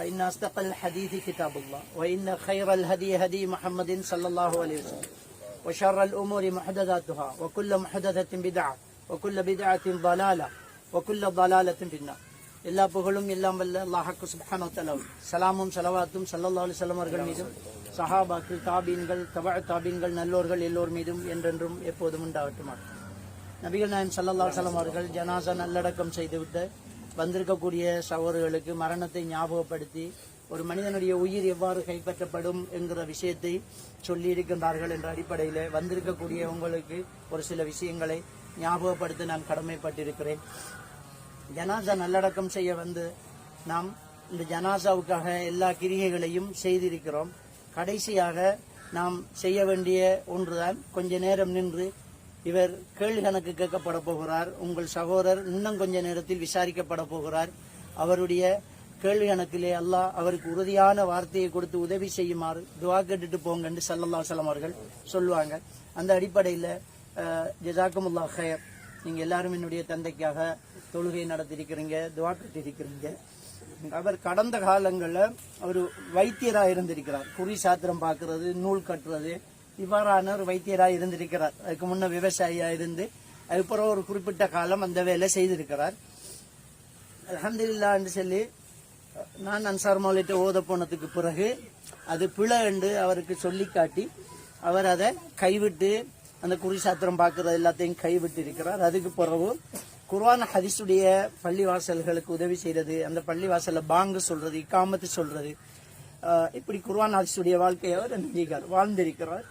فإن أصدق الحديث كتاب الله وإن خير الهدي هدي محمد صلى الله عليه وسلم وشر الأمور محدثاتها وكل محدثة بدعة وكل بدعة ضلالة وكل ضلالة في النار எல்லா புகழும் எல்லாம் வல்ல அல்லாஹாக்கு சுப்ஹானோ தலவும் சலாமும் சலவாத்தும் சல்லல்லா அலிசல்லம் அவர்கள் மீதும் சஹாபாக்கள் தாபீன்கள் தபா தாபீன்கள் நல்லோர்கள் எல்லோர் மீதும் என்றென்றும் எப்போதும் உண்டாகட்டுமா நபிகள் நாயம் சல்லல்லா அலிசல்லம் அவர்கள் ஜனாசா நல்லடக்கம் செய்துவிட்டு வந்திருக்கக்கூடிய சகோதரர்களுக்கு மரணத்தை ஞாபகப்படுத்தி ஒரு மனிதனுடைய உயிர் எவ்வாறு கைப்பற்றப்படும் என்கிற விஷயத்தை சொல்லி இருக்கின்றார்கள் என்ற அடிப்படையில் வந்திருக்கக்கூடிய உங்களுக்கு ஒரு சில விஷயங்களை ஞாபகப்படுத்த நான் கடமைப்பட்டிருக்கிறேன். ஜனாசா நல்லடக்கம் செய்ய வந்து நாம் இந்த ஜனாசாவுக்காக எல்லா கிரிகைகளையும் செய்திருக்கிறோம். கடைசியாக நாம் செய்ய வேண்டிய ஒன்றுதான் கொஞ்ச நேரம் நின்று இவர் கேள்வி கணக்கு கேட்கப்பட போகிறார். உங்கள் சகோதரர் இன்னும் கொஞ்ச நேரத்தில் விசாரிக்கப்பட போகிறார். அவருடைய கேள்வி கணக்கிலே அல்லாஹ் அவருக்கு உறுதியான வார்த்தையை கொடுத்து உதவி செய்யுமாறு துவா கேட்டுட்டு போங்கன்னு சல்லல்லா சலம் அவர்கள் சொல்லுவாங்க. அந்த அடிப்படையில் ஜஜாக்குமுல்லா ஹயர் நீங்கள் எல்லாரும் என்னுடைய தந்தைக்காக தொழுகை நடத்திருக்கிறீங்க துவா கட்டிருக்கிறீங்க. அவர் கடந்த காலங்களில் அவர் வைத்தியராக இருந்திருக்கிறார். குறி சாத்திரம் பார்க்கறது நூல் கட்டுறது இவ்வாறான ஒரு வைத்தியராக இருந்திருக்கிறார். அதுக்கு முன்ன விவசாயியாக இருந்து அதுக்கப்புறம் ஒரு குறிப்பிட்ட காலம் அந்த வேலை செய்திருக்கிறார். அலமதுல்லான்னு சொல்லி நான் அன்சார் மௌலிட்ட ஓத போனதுக்கு பிறகு அது பிழை என்று அவருக்கு சொல்லி காட்டி அவர் அதை கைவிட்டு அந்த குறிசாத்திரம் பார்க்கறது எல்லாத்தையும் கைவிட்டு இருக்கிறார் அதுக்கு பிறகு குர்வான ஹதீஸுடைய பள்ளிவாசல்களுக்கு உதவி செய்யறது அந்த பள்ளிவாசல்ல பாங்கு சொல்றது இக்காமத்து சொல்றது இப்படி குர்வான் ஹதீஸுடைய வாழ்க்கையை அவர் செஞ்சிருக்கார் வாழ்ந்திருக்கிறார்.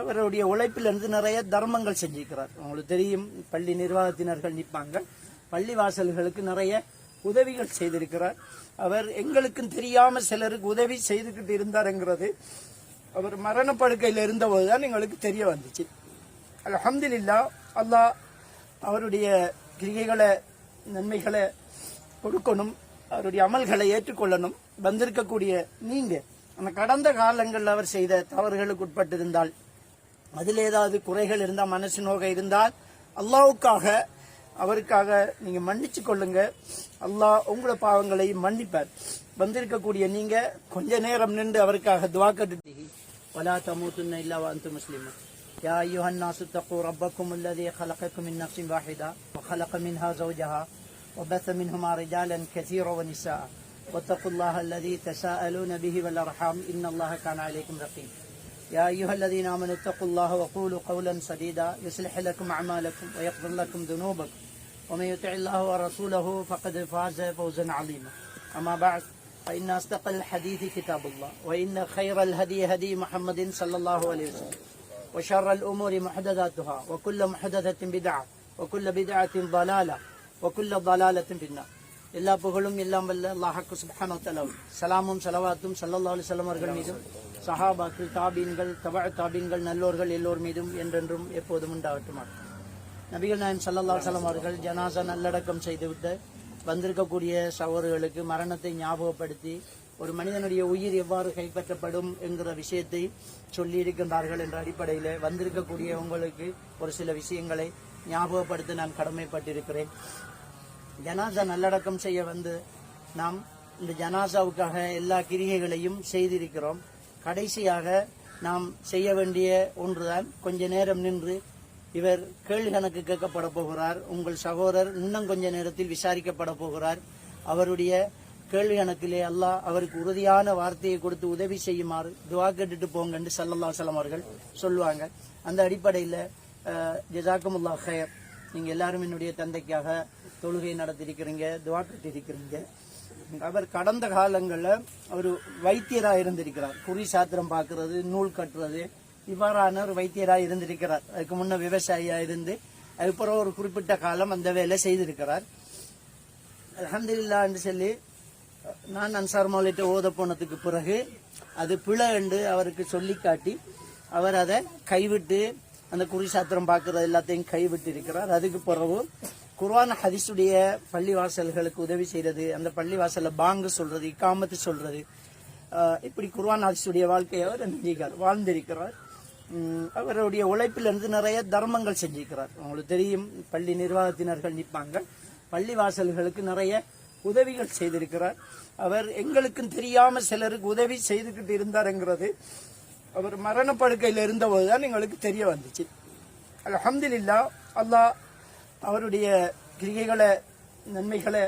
அவருடைய உழைப்பிலிருந்து நிறைய தர்மங்கள் செஞ்சிருக்கிறார். உங்களுக்கு தெரியும் பள்ளி நிர்வாகத்தினர்கள் நிற்பாங்க. பள்ளி வாசல்களுக்கு நிறைய உதவிகள் செய்திருக்கிறார். அவர் எங்களுக்கும் தெரியாம சிலருக்கு உதவி செய்துக்கிட்டு இருந்தாருங்கிறது அவர் மரணப்படுக்கையில் இருந்தபோதுதான் எங்களுக்கு தெரிய வந்துச்சு. அலமதுல்லா அல்லாஹ் அவருடைய கிரிகைகளை நன்மைகளை கொடுக்கணும் அவருடைய அமல்களை ஏற்றுக்கொள்ளணும். வந்திருக்கக்கூடிய நீங்கள் அந்த கடந்த காலங்களில் அவர் செய்த தவறுகளுக்கு உட்பட்டிருந்தால் அதில் ஏதாவது குறைகள் இருந்தால் மனசு நோக இருந்தால் அல்லாவுக்காக அவருக்காக நீங்க மன்னிச்சு கொள்ளுங்க அல்லாஹ் உங்களோட பாவங்களை மன்னிப்பார் வந்திருக்கக்கூடிய நீங்க கொஞ்ச நேரம் நின்று அவருக்காக துவா கட்டு ولا تموتن الا وانتم مسلمون يا ايها الناس اتقوا ربكم الذي خلقكم من نفس واحده وخلق منها زوجها وبث منهما رجالا كثيرا ونساء واتقوا الله الذي تساءلون به والأرحام إن الله كان عليكم رقيبا يا أيها الذين آمنوا اتقوا الله وقولوا قولا سديدا يصلح لكم أعمالكم ويغفر لكم ذنوبكم. ومن يطع الله ورسوله فقد فاز فوزا عظيما. أما بعد فإن أصدق الحديث كتاب الله وإن خير الهدي هدي محمد صلى الله عليه وسلم وشر الأمور محدثاتها وكل محدثة بدعة وكل بدعة ضلالة وكل ضلالة في النار. எல்லா புகழும் எல்லாம் வல்ல அல்லாஹாக்கு சுப்ஹானோ தலவும் சலாமும் சலவாத்தும் சல்லல்லா அலிசல்லம் அவர்கள் மீதும் சஹாபாக்கள் தாபீன்கள் தபா தாபீன்கள் நல்லோர்கள் எல்லோர் மீதும் என்றென்றும் எப்போதும் உண்டாகட்டுமா? நபிகள் நாயம் சல்லல்லா சலம் அவர்கள் ஜனாசா நல்லடக்கம் செய்துவிட்டு வந்திருக்கக்கூடிய சகோதரர்களுக்கு மரணத்தை ஞாபகப்படுத்தி ஒரு மனிதனுடைய உயிர் எவ்வாறு கைப்பற்றப்படும் என்கிற விஷயத்தை சொல்லி இருக்கின்றார்கள் என்ற அடிப்படையில் வந்திருக்கக்கூடிய உங்களுக்கு ஒரு சில விஷயங்களை ஞாபகப்படுத்த நான் கடமைப்பட்டிருக்கிறேன். ஜனாசா நல்லடக்கம் செய்ய வந்து நாம் இந்த ஜனாசாவுக்காக எல்லா கிரிகைகளையும் செய்திருக்கிறோம். கடைசியாக நாம் செய்ய வேண்டிய ஒன்றுதான் கொஞ்ச நேரம் நின்று இவர் கேள்வி கணக்கு கேட்கப்பட போகிறார். உங்கள் சகோதரர் இன்னும் கொஞ்ச நேரத்தில் விசாரிக்கப்பட போகிறார். அவருடைய கேள்வி கணக்கிலே அல்லாஹ் அவருக்கு உறுதியான வார்த்தையை கொடுத்து உதவி செய்யுமாறு துவா கேட்டுட்டு போங்கன்னு சல்லல்லா சலம் அவர்கள் சொல்லுவாங்க. அந்த அடிப்படையில் ஜஜாக்கமுல்லா ஹயர் நீங்கள் எல்லாரும் என்னுடைய தந்தைக்காக தொழுகை நடத்திருக்கிறீங்க துவா கட்டிருக்கிறீங்க அவர் கடந்த காலங்களில் அவர் வைத்தியராக இருந்திருக்கிறார். குறி சாத்திரம் பார்க்கறது நூல் கட்டுறது இவ்வாறான ஒரு வைத்தியராக இருந்திருக்கிறார். அதுக்கு முன்ன விவசாயியாக இருந்து அதுக்கப்புறம் ஒரு குறிப்பிட்ட காலம் அந்த வேலை செய்திருக்கிறார். அலமதுல்லான்னு சொல்லி நான் அன்சார் மௌலிட்ட ஓத போனதுக்கு பிறகு அது பிழை என்று அவருக்கு சொல்லி காட்டி அவர் அதை கைவிட்டு அந்த குறிசாத்திரம் பார்க்கறது எல்லாத்தையும் கைவிட்டு இருக்கிறார் அதுக்கு பிறகு குர்ஆன் ஹதீஸுடைய பள்ளிவாசல்களுக்கு உதவி செய்யறது அந்த பள்ளிவாசல்ல பாங்கு சொல்றது இக்காமத்து சொல்றது. இப்படி குர்வான் ஹதீஸுடைய வாழ்க்கையை அவர் நினைக்கிறார் வாழ்ந்திருக்கிறார். அவருடைய உழைப்பிலிருந்து நிறைய தர்மங்கள் செஞ்சிருக்கிறார். உங்களுக்கு தெரியும் பள்ளி நிர்வாகத்தினர்கள் நிற்பாங்க. பள்ளி வாசல்களுக்கு நிறைய உதவிகள் செய்திருக்கிறார். அவர் எங்களுக்கும் தெரியாம சிலருக்கு உதவி செய்துக்கிட்டு இருந்தாருங்கிறது அவர் மரணப்படுக்கையில் இருந்தபோதுதான் எங்களுக்கு தெரிய வந்துச்சு. அலமதுல்லா அல்லாஹ் அவருடைய கிரிகைகளை நன்மைகளை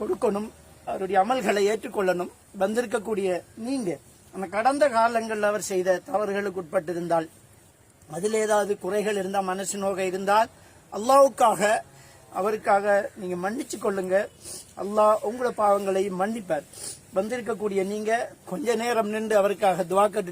கொடுக்கணும் அவருடைய அமல்களை ஏற்றுக்கொள்ளணும். வந்திருக்கக்கூடிய நீங்க அந்த கடந்த காலங்களில் அவர் செய்த தவறுகளுக்கு உட்பட்டிருந்தால் அதில் ஏதாவது குறைகள் இருந்தால் மனசு நோக இருந்தால் அல்லாவுக்காக அவருக்காக நீங்க மன்னிச்சு கொள்ளுங்க. அல்லாஹ் உங்களோட பாவங்களையும் மன்னிப்பார். வந்திருக்கக்கூடிய நீங்க கொஞ்ச நேரம் நின்று அவருக்காக துவா கட்டு